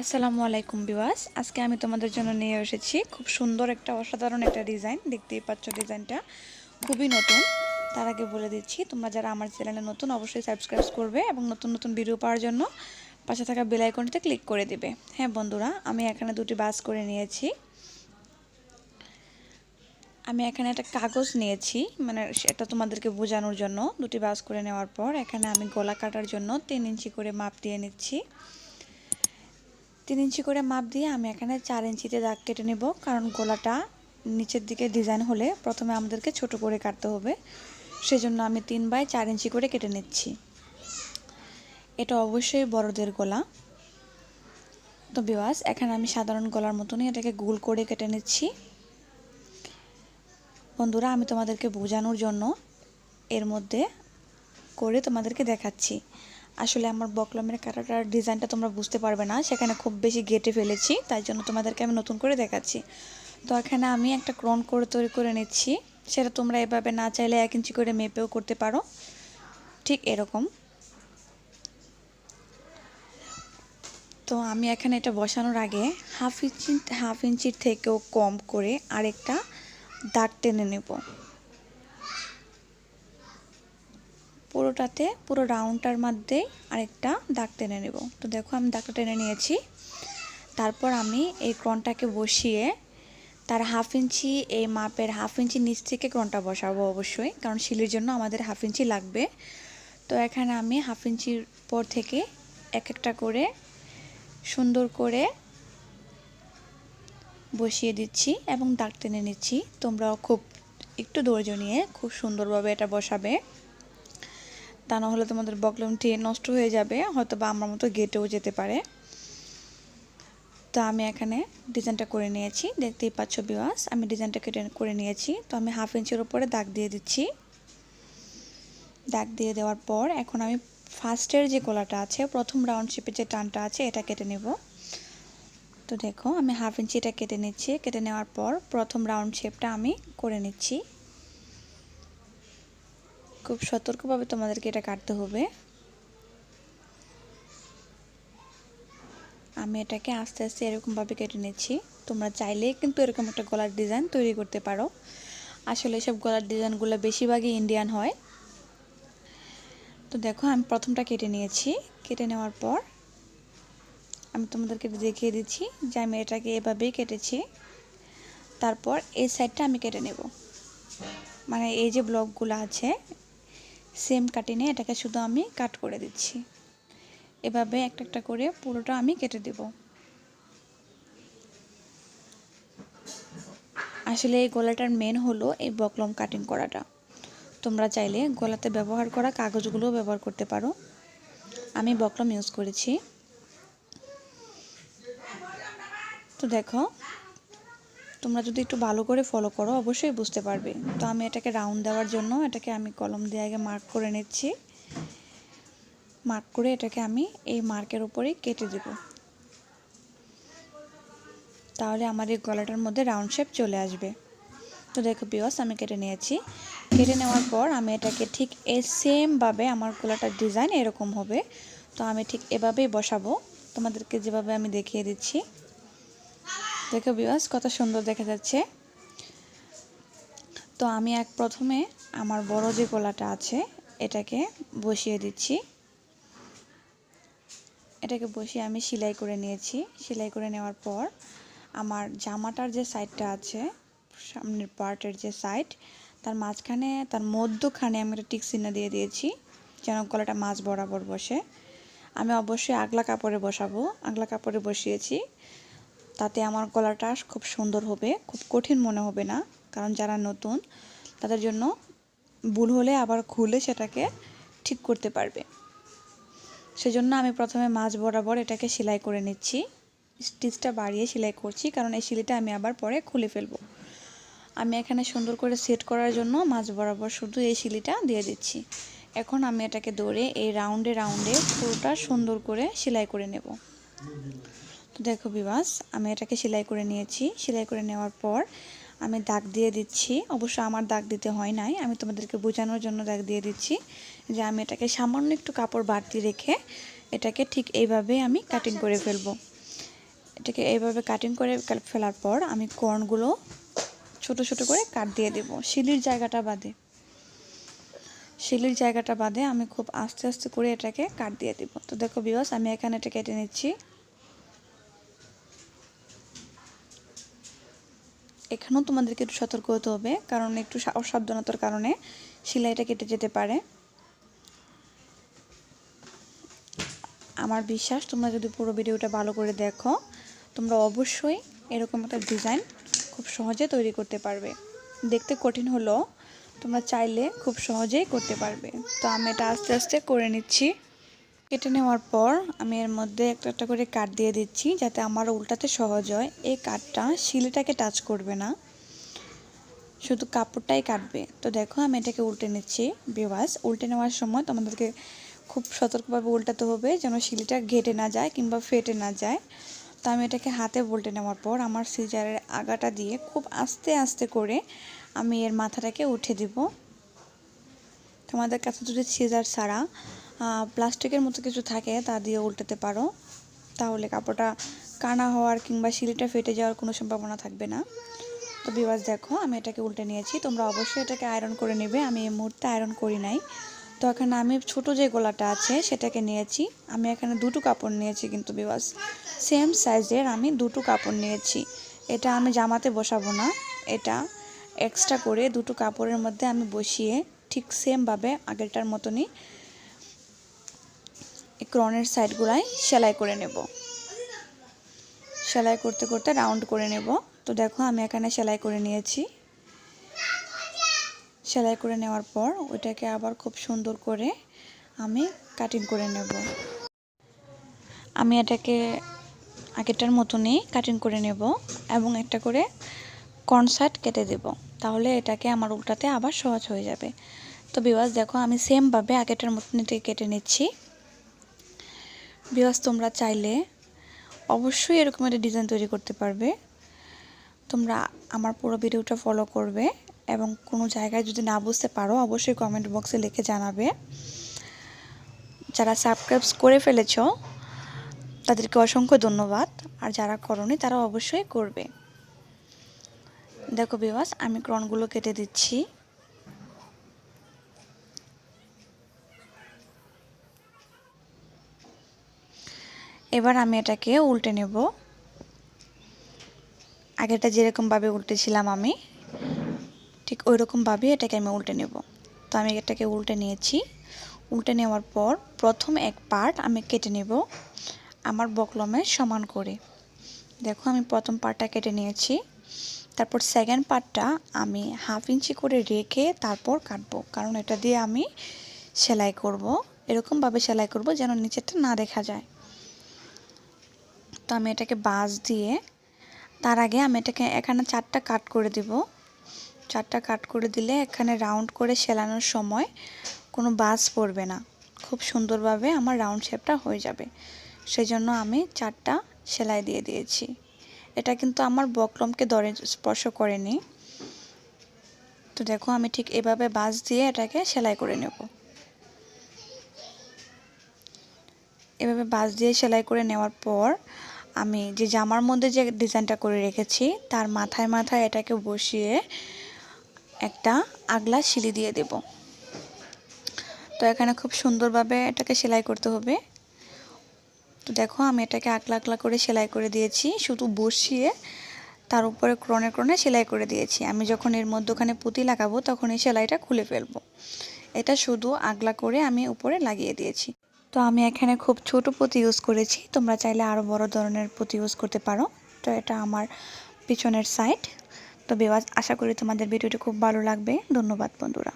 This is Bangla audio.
আসসালামু আলাইকুম বিওয়াস আজকে আমি তোমাদের জন্য নিয়ে এসেছি খুব সুন্দর একটা অসাধারণ একটা ডিজাইন। দেখতেই পাচ্ছ ডিজাইনটা। খুবই নতুন। তার আগে বলে দিচ্ছি, তোমরা যারা আমার চ্যানেলে নতুন অবশ্যই সাবস্ক্রাইব করবে এবং নতুন নতুন ভিডিও পাওয়ার জন্য পাশে থাকা বেল ক্লিক করে দিবে। হ্যাঁ বন্ধুরা, আমি এখানে দুটি বাস করে নিয়েছি। আমি এখানে একটা কাগজ নিয়েছি মানে সেটা তোমাদেরকে বোঝানোর জন্য। দুটি বাস করে নেওয়ার পর এখানে আমি গলা কাটার জন্য তিন ইঞ্চি করে মাপ দিয়ে নিচ্ছি। তিন ইঞ্চি করে মাপ দিয়ে আমি এখানে চার ইঞ্চিতে দাগ কেটে নেব, কারণ গলাটা নিচের দিকে ডিজাইন হলে প্রথমে আমাদেরকে ছোট করে কাটতে হবে। সেজন্য আমি তিন বাই চার ইঞ্চি করে কেটে নিচ্ছি। এটা অবশ্যই বড়দের গলা। তো বিওয়াস এখানে আমি সাধারণ গলার মতনই এটাকে গোল করে কেটে নিচ্ছি। বন্ধুরা, আমি তোমাদেরকে বোঝানোর জন্য এর মধ্যে করে তোমাদেরকে দেখাচ্ছি। আসলে আমার বকলমের কাটাটার ডিজাইনটা তোমরা বুঝতে পারবে না, সেখানে খুব বেশি গেটে ফেলেছি, তাই জন্য তোমাদেরকে আমি নতুন করে দেখাচ্ছি। তো এখানে আমি একটা ক্রন করে তৈরি করে নিচ্ছি, সেটা তোমরা এভাবে না চাইলে এক ইঞ্চি করে মেপেও করতে পারো, ঠিক এরকম। তো আমি এখানে এটা বসানোর আগে হাফ ইঞ্চি, হাফ ইঞ্চির থেকেও কম করে আরেকটা দাগ টেনে নেব। পুরোটাতে পুরো রাউন্ডটার মধ্যে আরেকটা দাগ টেনে নেব। তো দেখো আমি দাগটা টেনে নিয়েছি। তারপর আমি এই ক্রনটাকে বসিয়ে তার হাফ ইঞ্চি, এই মাপের হাফ ইঞ্চি নিচ থেকে ক্রনটা বসাবো অবশ্যই, কারণ শিলির জন্য আমাদের হাফ ইঞ্চি লাগবে। তো এখানে আমি হাফ ইঞ্চির পর থেকে এক একটা করে সুন্দর করে বসিয়ে দিচ্ছি এবং দাগ টেনে নিচ্ছি। তোমরাও খুব একটু ধৈর্য নিয়ে খুব সুন্দরভাবে এটা বসাবে। তা না হলে তোমাদের বকলমটি নষ্ট হয়ে যাবে হয়তো বা আমার মতো গেটেও যেতে পারে। তো আমি এখানে ডিজাইনটা করে নিয়েছি, দেখতেই পাচ্ছ বিওয়াস আমি ডিজাইনটা কেটে করে নিয়েছি। তো আমি হাফ ইঞ্চের উপরে দাগ দিয়ে দিচ্ছি। দাগ দিয়ে দেওয়ার পর এখন আমি ফার্স্টের যে গলাটা আছে, প্রথম রাউন্ড শেপের যে টানটা আছে, এটা কেটে নেব। তো দেখো, আমি হাফ ইঞ্চি এটা কেটে নিচ্ছি। কেটে নেওয়ার পর প্রথম রাউন্ড শেপটা আমি করে নিচ্ছি। খুব সতর্কভাবে তোমাদেরকে এটা কাটতে হবে। আমি এটাকে আস্তে আস্তে এরকমভাবে কেটে নিচ্ছি। তোমরা চাইলেই কিন্তু এরকম একটা গলার ডিজাইন তৈরি করতে পারো। আসলে এসব গলার ডিজাইনগুলো বেশিরভাগই ইন্ডিয়ান হয়। তো দেখো, আমি প্রথমটা কেটে নিয়েছি। কেটে নেওয়ার পর আমি তোমাদেরকে দেখিয়ে দিচ্ছি যে আমি এটাকে এভাবেই কেটেছি। তারপর এই সাইডটা আমি কেটে নেব। মানে এই যে ব্লকগুলো আছে সেম কাটিনে এটাকে শুধু আমি কাট করে দিচ্ছি। এভাবে একটা একটা করে পুরোটা আমি কেটে দেব। আসলে এই গলাটার মেন হলো এই বকলম কাটিং করাটা। তোমরা চাইলে গলাতে ব্যবহার করা কাগজগুলোও ব্যবহার করতে পারো। আমি বকলম ইউজ করেছি। তো দেখো তোমরা যদি একটু ভালো করে ফলো করো, অবশ্যই বুঝতে পারবে। তো আমি এটাকে রাউন্ড দেওয়ার জন্য, এটাকে আমি কলম দিয়ে আগে মার্ক করে নিচ্ছি। মার্ক করে এটাকে আমি এই মার্কের উপরেই কেটে দেব। তাহলে আমার এই গলাটার মধ্যে রাউন্ড শেপ চলে আসবে। তো দেখো বিয়স আমি কেটে নিয়েছি। কেটে নেওয়ার পর আমি এটাকে ঠিক এই সেমভাবে আমার গলাটার ডিজাইন এরকম হবে। তো আমি ঠিক এভাবেই বসাবো। তোমাদেরকে যেভাবে আমি দেখিয়ে দিচ্ছি। দেখো বিবাস কত সুন্দর দেখা যাচ্ছে। তো আমি এক প্রথমে আমার বড় যে গলাটা আছে, এটাকে বসিয়ে দিচ্ছি। এটাকে বসিয়ে আমি সেলাই করে নিয়েছি। সেলাই করে নেওয়ার পর আমার জামাটার যে সাইডটা আছে, সামনের পার্টের যে সাইড তার মাঝখানে, তার মধ্যখানে আমি একটা টিক চিহ্ন দিয়ে দিয়েছি, যেন গলাটা মাছ বরাবর বসে। আমি অবশ্যই আগলা কাপড়ে বসাবো। আগলা কাপড়ে বসিয়েছি। তাতে আমার গলাটা খুব সুন্দর হবে, খুব কঠিন মনে হবে না। কারণ যারা নতুন, তাদের জন্য ভুল হলে আবার খুলে সেটাকে ঠিক করতে পারবে। সেজন্য আমি প্রথমে মাছ বরাবর এটাকে সেলাই করে নিচ্ছি। স্টিচটা বাড়িয়ে সেলাই করছি, কারণ এই সিলিটা আমি আবার পরে খুলে ফেলব। আমি এখানে সুন্দর করে সেট করার জন্য মাছ বরাবর শুধু এই সিলিটা দিয়ে দিচ্ছি। এখন আমি এটাকে দৌড়ে এই রাউন্ডে রাউন্ডে পুরোটা সুন্দর করে সেলাই করে নেব। দেখো বিবাস আমি এটাকে সেলাই করে নিয়েছি। সেলাই করে নেওয়ার পর আমি দাগ দিয়ে দিচ্ছি। অবশ্য আমার দাগ দিতে হয় নাই, আমি তোমাদেরকে বোঝানোর জন্য দাগ দিয়ে দিচ্ছি যে আমি এটাকে সামান্য একটু কাপড় বাড়তি রেখে এটাকে ঠিক এইভাবে আমি কাটিং করে ফেলব। এটাকে এইভাবে কাটিং করে ফেলার পর আমি কর্নগুলো ছোট ছোট করে কাট দিয়ে দেব। শিলির জায়গাটা বাদে। শিলির জায়গাটা বাদে আমি খুব আস্তে আস্তে করে এটাকে কাট দিয়ে দেব। তো দেখো বিবাস আমি এখানে এটা কেটে নিচ্ছি। এখানেও তোমাদেরকে একটু সতর্ক হতে হবে, কারণ একটু অসাবধানতার কারণে সেলাইটা কেটে যেতে পারে। আমার বিশ্বাস, তোমরা যদি পুরো ভিডিওটা ভালো করে দেখো, তোমরা অবশ্যই এরকম একটা ডিজাইন খুব সহজে তৈরি করতে পারবে। দেখতে কঠিন হলেও তোমরা চাইলে খুব সহজেই করতে পারবে। তো আমি এটা আস্তে আস্তে করে নিচ্ছি। কেটে নেওয়ার পর আমি এর মধ্যে একটা একটা করে কাট দিয়ে দিচ্ছি যাতে আমার উল্টাতে সহজ হয়। এই কাটটা শিলিটাকে টাচ করবে না। শুধু কাপড়টাই কাটবে। তো দেখো আমি এটাকে উল্টে নিচ্ছি। বিওয়াস উল্টে নেওয়ার সময় তোমাদেরকে খুব সতর্কভাবে উল্টাতে হবে যেন শিলিটা ঘেটে না যায় কিংবা ফেটে না যায়। তো আমি এটাকে হাতে উল্টে নেওয়ার পর আমার সিজারের আগাটা দিয়ে খুব আস্তে আস্তে করে আমি এর মাথাটাকে উঠে দিব। তোমাদের কাছে যদি সিজার ছাড়া প্লাস্টিকের মতো কিছু থাকে, তা দিয়ে উল্টাতে পারো। তাহলে কাপড়টা কানা হওয়ার কিংবা শিলিটা ফেটে যাওয়ার কোনো সম্ভাবনা থাকবে না। তো বিবাস দেখো, আমি এটাকে উল্টে নিয়েছি। তোমরা অবশ্যই এটাকে আয়রন করে নেবে। আমি এই মুহূর্তে আয়রন করি নাই। তো এখানে আমি ছোট যে গোলাটা আছে, সেটাকে নিয়েছি। আমি এখানে দুটো কাপড় নিয়েছি কিন্তু বিবাস সেম সাইজের আমি দুটো কাপড় নিয়েছি। এটা আমি জামাতে বসাবো না। এটা এক্সট্রা করে দুটো কাপড়ের মধ্যে আমি বসিয়ে ঠিক সেমভাবে আগেরটার মতনই ক্রনের সাইডগুলাই সেলাই করে নেব। সেলাই করতে করতে রাউন্ড করে নেব। তো দেখো আমি এখানে সেলাই করে নিয়েছি। সেলাই করে নেওয়ার পর ওইটাকে আবার খুব সুন্দর করে আমি কাটিং করে নেব। আমি এটাকে আগেরটার মতনই কাটিং করে নেব এবং একটা করে কনসার্ট কেটে দেব। তাহলে এটাকে আমার উল্টাতে আবার সহজ হয়ে যাবে। তো বিওয়াজ দেখো আমি সেমভাবে আগেরটার মতন কেটে নিচ্ছি। বিওয়াজ তোমরা চাইলে অবশ্যই এরকম একটা ডিজাইন তৈরি করতে পারবে। তোমরা আমার পুরো ভিডিওটা ফলো করবে এবং কোনো জায়গায় যদি না বুঝতে পারো, অবশ্যই কমেন্ট বক্সে লিখে জানাবে। যারা সাবস্ক্রাইব করে ফেলেছ, তাদেরকে অসংখ্য ধন্যবাদ। আর যারা করনি তারা অবশ্যই করবে। দেখো বিবাস আমি ক্রনগুলো কেটে দিচ্ছি। এবার আমি এটাকে উল্টে নেব। আগেটা যেরকমভাবে উল্টেছিলাম আমি, ঠিক ওই রকমভাবে এটাকে আমি উল্টে নেব। তো আমি এটাকে উল্টে নিয়েছি। উল্টে নেওয়ার পর প্রথম এক পার্ট আমি কেটে নেব আমার বকলমে সমান করে। দেখো আমি প্রথম পার্টটা কেটে নিয়েছি। তারপর সেকেন্ড পার্টটা আমি হাফ ইঞ্চি করে রেখে তারপর কাটবো। কারণ এটা দিয়ে আমি সেলাই করব। এরকমভাবে সেলাই করব যেন নিচেরটা না দেখা যায়। তো আমি এটাকে বাঁশ দিয়ে তার আগে আমি এটাকে এখানে চারটা কাট করে দিব। চারটা কাট করে দিলে এখানে রাউন্ড করে সেলানোর সময় কোনো বাস পড়বে না। খুব সুন্দরভাবে আমার রাউন্ড শেপটা হয়ে যাবে। সেই জন্য আমি চারটা সেলাই দিয়ে দিয়েছি। এটা কিন্তু আমার বকলমকে দরে স্পর্শ করেনি। তো দেখো আমি ঠিক এভাবে বাস দিয়ে এটাকে সেলাই করে নেব। এভাবে বাস দিয়ে সেলাই করে নেওয়ার পর আমি যে জামার মধ্যে যে ডিজাইনটা করে রেখেছি, তার মাথায় মাথায় এটাকে বসিয়ে একটা আগলা শিলি দিয়ে দেব। তো এখানে খুব সুন্দরভাবে এটাকে সেলাই করতে হবে। তো দেখো, আমি এটাকে আকলা আকলা করে সেলাই করে দিয়েছি, শুধু বসিয়ে তার উপরে ক্রনে ক্রনে সেলাই করে দিয়েছি। আমি যখন এর মধ্যখানে পুঁতি লাগাবো, তখন এই সেলাইটা খুলে ফেলব। এটা শুধু আগলা করে আমি উপরে লাগিয়ে দিয়েছি। তো আমি এখানে খুব ছোট পুঁতি ইউজ করেছি। তোমরা চাইলে আরও বড় ধরনের পুঁতি ইউজ করতে পারো। তো এটা আমার পিছনের সাইড তো বেওয়াজ আশা করি তোমাদের ভিডিওটি খুব ভালো লাগবে। ধন্যবাদ বন্ধুরা।